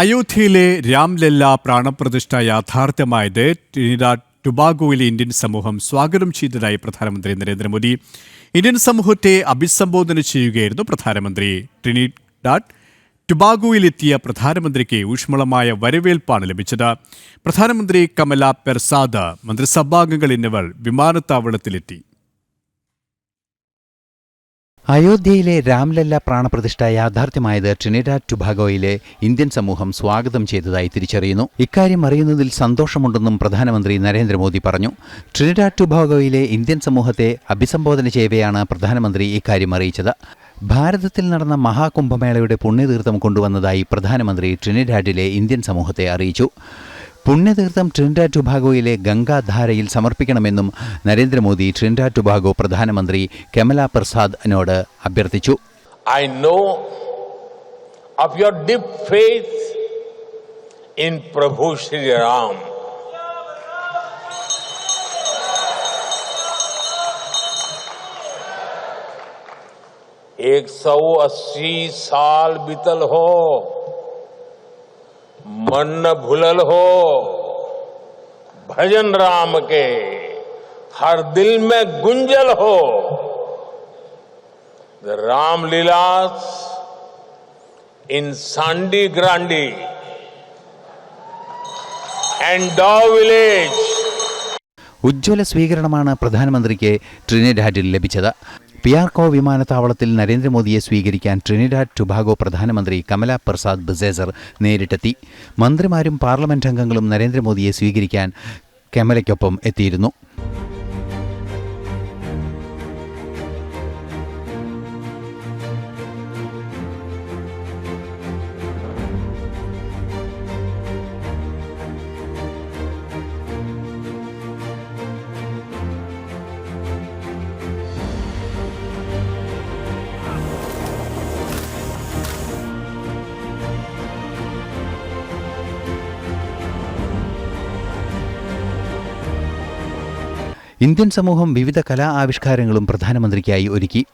അയോധ്യയിലെ രാംലല്ല പ്രാണപ്രതിഷ്ഠ യാഥാർത്ഥ്യമായത് ട്രിനിഡാഡ് ടുബാഗോയിലെ ഇന്ത്യൻ സമൂഹം സ്വാഗതം ചെയ്തതായി പ്രധാനമന്ത്രി നരേന്ദ്രമോദി. ഇന്ത്യൻ സമൂഹത്തെ അഭിസംബോധന ചെയ്യുകയായിരുന്നു പ്രധാനമന്ത്രി. ട്രിനിഡാഡ് ടുബാഗോയിലെത്തിയ പ്രധാനമന്ത്രിക്ക് ഊഷ്മളമായ വരവേൽപ്പാണ് ലഭിച്ചത്. പ്രധാനമന്ത്രി കമല പെർസാദ് മന്ത്രിസഭാംഗങ്ങൾ എന്നിവർ വിമാനത്താവളത്തിലെത്തി. അയോധ്യയിലെ രാംലല്ല പ്രാണപ്രതിഷ്ഠ യാഥാർത്ഥ്യമായത് ട്രിനിഡാഡ് ടുബാഗോയിലെ ഇന്ത്യൻ സമൂഹം സ്വാഗതം ചെയ്തതായി തിരിച്ചറിയുന്നു. ഇക്കാര്യം അറിയുന്നതിൽ സന്തോഷമുണ്ടെന്നും പ്രധാനമന്ത്രി നരേന്ദ്രമോദി പറഞ്ഞു. ട്രിനിഡാഡ് ടുബാഗോയിലെ ഇന്ത്യൻ സമൂഹത്തെ അഭിസംബോധന ചെയ്യവെയാണ് പ്രധാനമന്ത്രി ഇക്കാര്യം അറിയിച്ചത്. ഭാരതത്തിൽ നടന്ന മഹാകുംഭമേളയുടെ പുണ്യതീർത്ഥം കൊണ്ടുവന്നതായി പ്രധാനമന്ത്രി ട്രിനിഡാഡിലെ ഇന്ത്യൻ സമൂഹത്തെ അറിയിച്ചു. പുണ്യതീർത്ഥം ട്രിൻഡ ടുബാഗോയിലെ ഗംഗാധാരയിൽ സമർപ്പിക്കണമെന്നും നരേന്ദ്രമോദി ട്രിൻഡ ടുബാഗോ പ്രധാനമന്ത്രി കമല പ്രസാദിനോട് അഭ്യർത്ഥിച്ചു I know of your deep faith in Prabhu Shri Ram Ram. एक सौ अस्सी साल बीतल हो मन न भूलल हो भजन राम के हर दिल में गुंजल हो the Ram Leelas in Sandi Grandi and Dow village. ഉജ്ജ്വല സ്വീകരണമാണ് പ്രധാനമന്ത്രിക്ക് ട്രിനിഡാഡിൽ ലഭിച്ചത് പിയാർക്കോ വിമാനത്താവളത്തിൽ നരേന്ദ്രമോദിയെ സ്വീകരിക്കാൻ ട്രിനിഡാഡ് ടുബാഗോ പ്രധാനമന്ത്രി കമല പ്രസാദ് ബസേസർ നേരിട്ടെത്തി. മന്ത്രിമാരും പാർലമെന്റ് അംഗങ്ങളും നരേന്ദ്രമോദിയെ സ്വീകരിക്കാൻ കമലയ്ക്കൊപ്പം എത്തിയിരുന്നു. ഇന്ത്യൻ സമൂഹം വിവിധ കലാ ആവിഷ്കാരങ്ങളും പ്രധാനമന്ത്രിക്കായി ഒരുക്കി.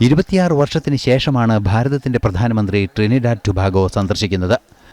ഇരുപത്തിയാറ് വർഷത്തിന് ശേഷമാണ് ഭാരതത്തിന്റെ പ്രധാനമന്ത്രി ട്രിനിഡാഡ് ടുബാഗോ സന്ദർശിക്കുന്നത്.